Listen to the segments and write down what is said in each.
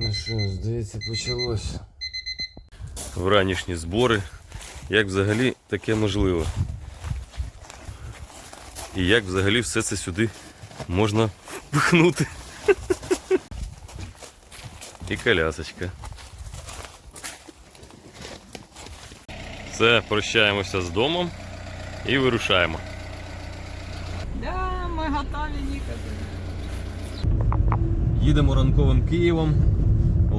Ну що, здається, почалося. Вранішні збори. Як взагалі таке можливо? І як взагалі все це сюди можна впихнути? І колясочка. Все, прощаємося з домом і вирушаємо. Да, ми готові їхати. Їдемо ранковим Києвом.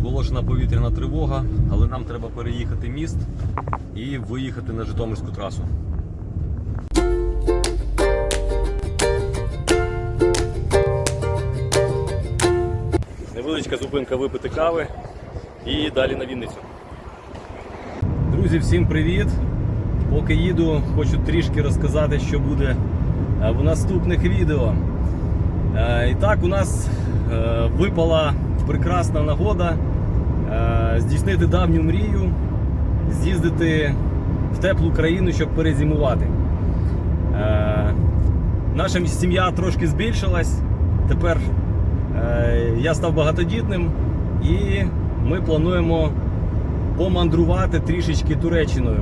Оголошена повітряна тривога, але нам треба переїхати міст і виїхати на Житомирську трасу. Невеличка зупинка випити кави і далі на Вінницю. Друзі, всім привіт! Поки їду, хочу трішки розказати, що буде е, в наступних відео. Е, І так, у нас е, випала прекрасна нагода е, здійснити давню мрію, з'їздити в теплу країну, щоб перезимувати. Е, Наша сім'я трошки збільшилась. Тепер е, я став багатодітним і ми плануємо помандрувати трішечки Туреччиною.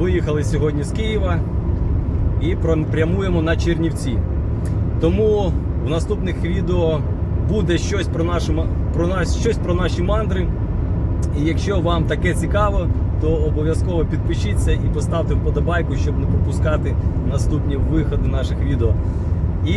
Виїхали сьогодні з Києва і прям- прямуємо на Чернівці. Тому в наступних відео буде щось про нашу про нас, щось про наші мандри. І якщо вам таке цікаво, то обов'язково підпишіться і поставте вподобайку, щоб не пропускати наступні виходи наших відео. І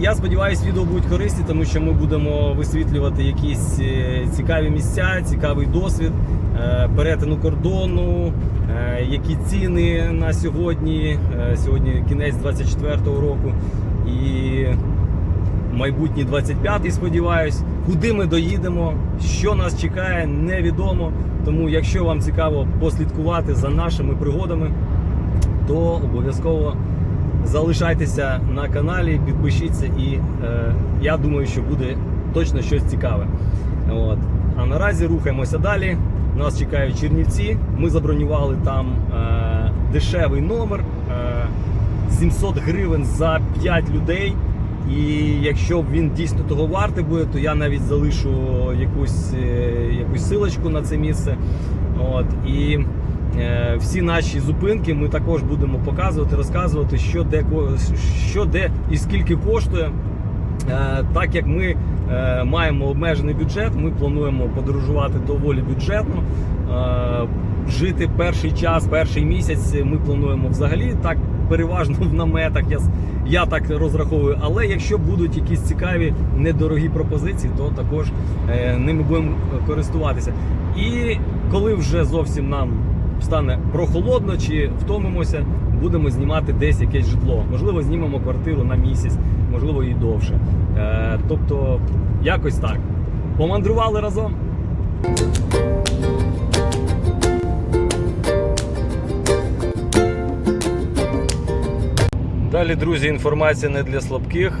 я сподіваюся, відео будуть корисні, тому що ми будемо висвітлювати якісь е, цікаві місця, цікавий досвід е, перетину кордону, е, які ціни на сьогодні. Сьогодні кінець 24-го року і майбутній 25-й, сподіваюсь. Куди ми доїдемо, що нас чекає, невідомо. Тому, якщо вам цікаво послідкувати за нашими пригодами, то обов'язково залишайтеся на каналі, підпишіться, і е, я думаю, що буде точно щось цікаве. От. А наразі рухаємося далі. Нас чекають Чернівці. Ми забронювали там е, дешевий номер. Е, 700 гривень за 5 людей. І якщо він дійсно того вартий буде, то я навіть залишу якусь, е, якусь силочку на це місце. От, і е, всі наші зупинки ми також будемо показувати, розказувати, що де, що де і скільки коштує. Е, Так як ми е, маємо обмежений бюджет, ми плануємо подорожувати доволі бюджетно. Е, Жити перший час, перший місяць ми плануємо взагалі так переважно в наметах. Я, я так розраховую. Але якщо будуть якісь цікаві недорогі пропозиції, то також е, ними будемо користуватися. І коли вже зовсім нам стане прохолодно чи втомимося, будемо знімати десь якесь житло. Можливо, знімемо квартиру на місяць, можливо, і довше. Е, тобто, якось так. Помандрували разом. Далі, друзі, інформація не для слабких.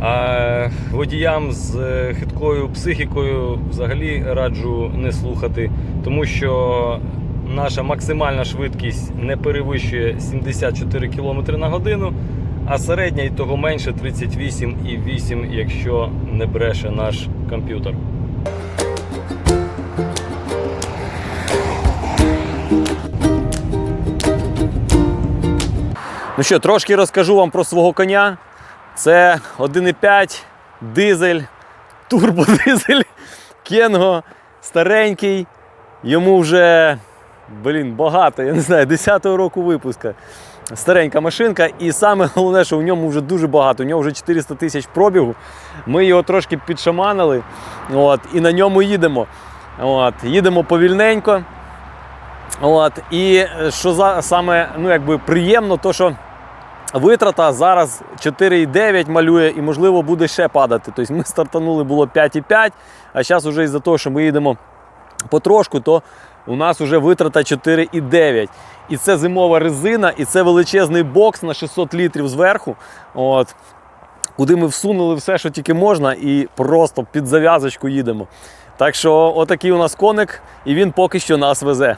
А водіям з е, хиткою психікою взагалі раджу не слухати, тому що наша максимальна швидкість не перевищує 74 км на годину, а середня і того менше 38,8, якщо не бреше наш комп'ютер. Ну що, трошки розкажу вам про свого коня. Це 1,5 дизель, турбодизель Кенго, старенький. Йому вже блін, багато, я не знаю, 10-го року випуска. Старенька машинка, і саме головне, що в ньому вже дуже багато. У нього вже 400 тисяч пробігу. Ми його трошки підшаманили. От, і на ньому їдемо. От, їдемо повільненько. От, і що за, саме ну, якби приємно, то що витрата зараз 4,9 малює і, можливо, буде ще падати. Тобто ми стартанули було 5,5, а зараз вже із-за того, що ми їдемо потрошку, то у нас вже витрата 4,9. І це зимова резина, і це величезний бокс на 600 літрів зверху. От. Куди ми всунули все, що тільки можна, і просто під зав'язочку їдемо. Так що, отакий у нас коник, і він поки що нас везе.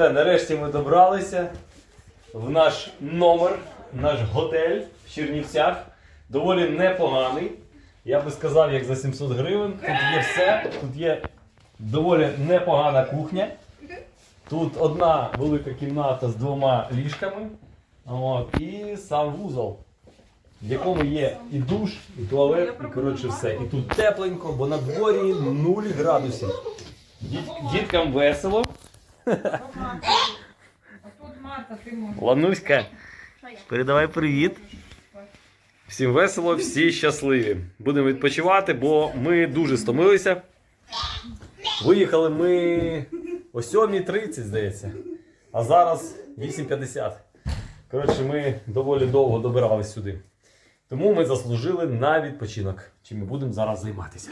Нарешті ми добралися в наш номер, наш готель в Чернівцях. Доволі непоганий. Я би сказав, як за 700 гривень. Тут є все. Тут є доволі непогана кухня. Тут одна велика кімната з двома ліжками. От, і сам вузол, в якому є і душ, і туалет, і коротше все. І тут тепленько, бо на дворі 0 градусів. Діт- Діткам весело. Лануська, передавай привіт. Всім весело, всі щасливі. Будемо відпочивати, бо ми дуже стомилися. Виїхали ми о 7.30, здається. А зараз 8.50. Коротше, ми доволі довго добирались сюди. Тому ми заслужили на відпочинок. Чим ми будемо зараз займатися.